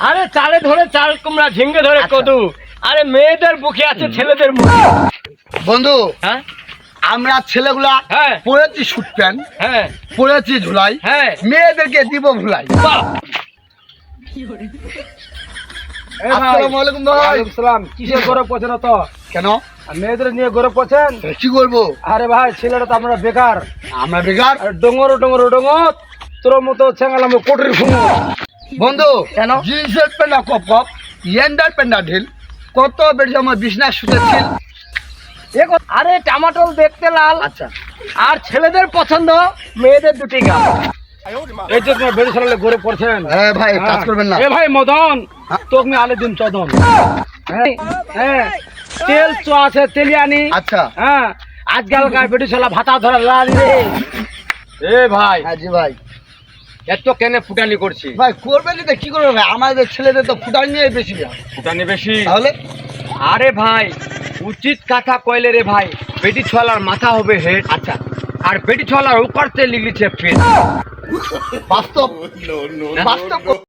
আরে চালে ধরে চাল কুমড়া ঝিঙ্গে ধরে কদু। আরে মেয়েদের বুকে আছে ছেলেদের মুখে। বন্ধু হ্যাঁ? আমরা ছেলেগুলা হ্যাঁ। পড়েছি শুট প্যান্ট হ্যাঁ। পড়েছি ঝুলাই হ্যাঁ। মেয়েদেরকে দিব ভুলাই বাহ! আসসালামু আলাইকুম ভাই। সালাম। কিসের গরব করছেন তো? কেন? মেয়েদের নিয়ে গরব করছেন কি করব? আরে ভাই ছেলেরা তো আমরা বেকার। আমরা বেকার? আর ডোঙর ডোঙর ডোঙর তোর মতো চেঙ্গালাম কোটির ফুমো বন্ধু কেন? জিন্সের প্যান্ডা কপ কপ ইয়েন্ডার প্যান্ডা ঢিল কত বেড়ে আমার বিছনা শুতেছিল আরে টমাটোল দেখতে লাল। আচ্ছা। আর ছেলেদের পছন্দ মেয়েদের দুটি গাল এই যে তোমার বেড়ে সালালে গরব করছেন হ্যাঁ ভাই কাজ করবেন না। এ ভাই মদন হ্যাঁ? তোকে আমি আলে দিন চদন। হ্যাঁ হ্যাঁ। তেল চো আছে তেলিয়ানি। আচ্ছা। হ্যাঁ। আজকালকার বেটি ছেলা ভাতা ধরা লাল রে। এ ভাই। হ্যাঁ জি ভাই। এত কেনে ফুটানি করছি? ভাই করবেন না তো কি করবে ভাই? আমাদের ছেলেদের তো ফুটানি নিয়ে বেশি। ফুটানি বেশি? তাহলে? আরে ভাই উচিত কথা কইলে রে ভাই বেটি ছোয়ালার মাথা হবে হেড। আচ্ছা। আর বেটি ছোয়ালার উপরতে লিখেছে পেট বাস্তব। বাস্তব